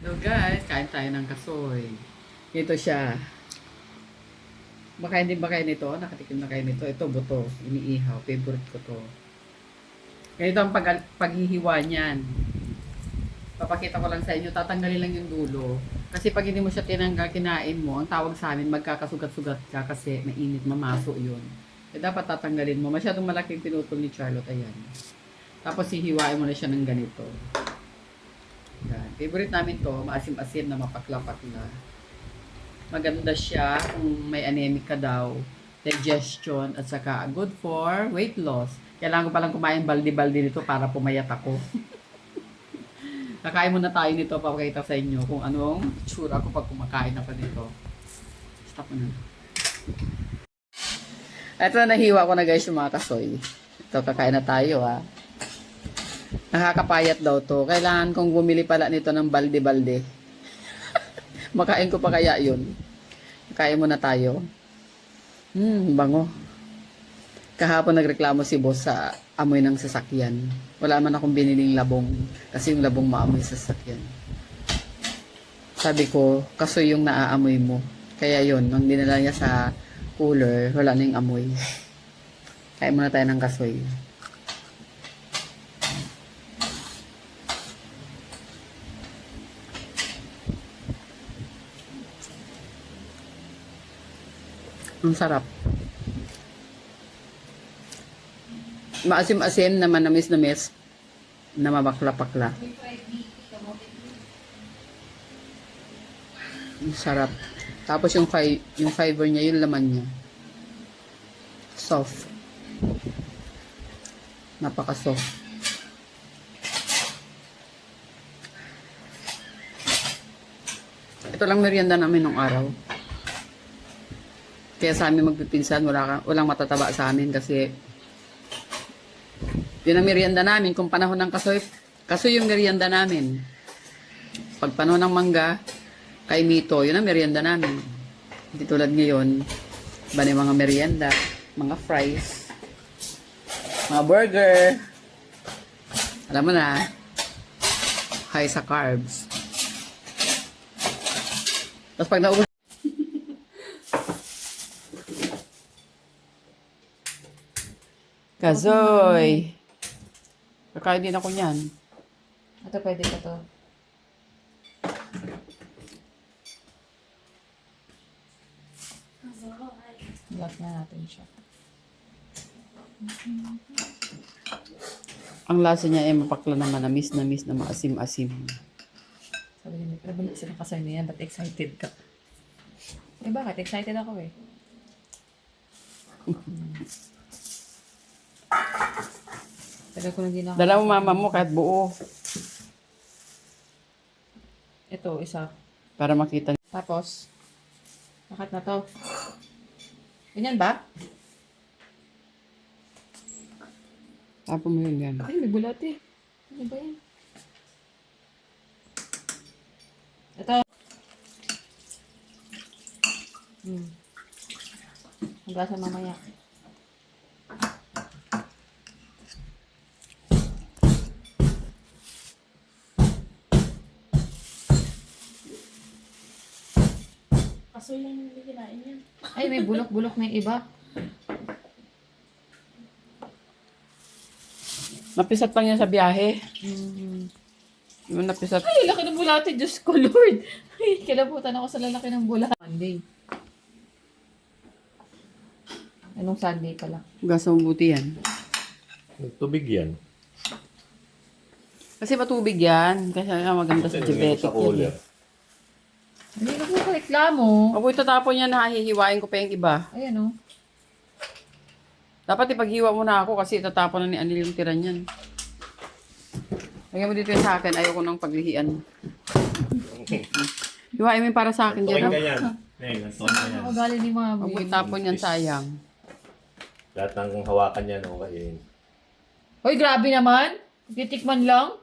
Hello guys, kain tayo ng kasoy. Ito siya. Bakain din ba kayo nito? Nakatikim na kayo nito. Ito buto, iniihaw. Favorite ko to. Ganito ang pag paghihiwa niyan. Papakita ko lang sa inyo, tatanggalin lang yung dulo. Kasi pag hindi mo siya tinanggal, kinain mo, ang tawag sa amin, magkakasugat-sugat ka kasi mainit, mamaso yun. Eh, dapat tatanggalin mo. Masyadong malaking pinutol ni Charlotte, ayan. Tapos hihiwain mo na siya ng ganito. Favorite namin to, maasim-asim na mapakla-pakla. Maganda siya kung may anemic ka daw. Digestion at saka good for weight loss. Kailangan ko palang kumain baldi-baldi nito para pumayat ako. Kakain muna tayo nito papakita sa inyo kung anong tsura ko pag kumakain ako nito. Stop mo na. Ito nahiwa ko na guys yung mga kasoy. Ito kakain na tayo ha. Nakakapayat daw to. Kailangan kong bumili pala nito ng balde-balde. Makain ko pa kaya yun. Kain muna tayo. Hmm, bango. Kahapon nagreklamo si boss sa amoy ng sasakyan. Wala man akong biniling labong. Kasi yung labong maamoy sa sasakyan. Sabi ko, kaso yung naaamoy mo. Kaya yun, nung dinala niya sa cooler, wala na yung amoy. Kain muna tayo ng kasoy. Ang sarap. Maasim-asim na manamis-namis na mabakla-pakla. Ang sarap. Tapos yung, fi- yung fiber niya, yung laman niya. Soft. Napaka-soft. Ito lang merienda namin nung araw. Kaya sa amin magpipinsan, wala walang matataba sa amin kasi yun ang merienda namin. Kung panahon ng kasoy, kasoy yung merienda namin. Pag panahon ng mangga, kay Mito, yun ang merienda namin. Hindi tulad ngayon, ba mga merienda, mga fries, mga burger. Alam mo na, high sa carbs. Tapos pag naubos Kazoy. Kakain din ako niyan. Ito pwede pa to. Lock na natin siya. Ang lasa niya ay mapakla na manamis, namis na maasim-asim. Sabi niya, pero balik sila kasay na yan, ba't excited ka? Eh bakit? Excited ako eh. Tagal ko na din ako. Dala mo mama mo kahit buo Ito, isa. para makita. Tapos, bakit na to? Ganyan ba? Tapon mo yun yan. Ay, may bulat eh. Ano ba yan? Ito. Hmm. Hugasan mamaya. Kaso yung hindi kinain yan. Ay, may bulok-bulok na yung iba. Napisat pa niya sa biyahe. Mm. Yung napisat. Ay, laki ng bulate. Diyos ko, Lord. Ay, kilabutan ako sa lalaki ng bulate. Monday. Anong Sunday pala? Gasa mo buti yan. Tubig yan. Kasi matubig yan. Kasi maganda sa diabetic yan. eh. Reklamo. Apo itatapon niya na hihiwain ko pa yung iba. Ayan oh. Dapat ipaghiwa mo na ako kasi itatapon na ni Anil yung tira niyan. Lagyan mo dito yung sa akin. Ayoko nang paglihian. Hiwain mo yung para sa akin dyan. ka ah. yan. Neng, tuwing ka yan. Ang ni Huwag Mami. mo itapon yan, sayang. Lahat ng hawakan yan, okay. Hoy, grabe naman. Titikman lang.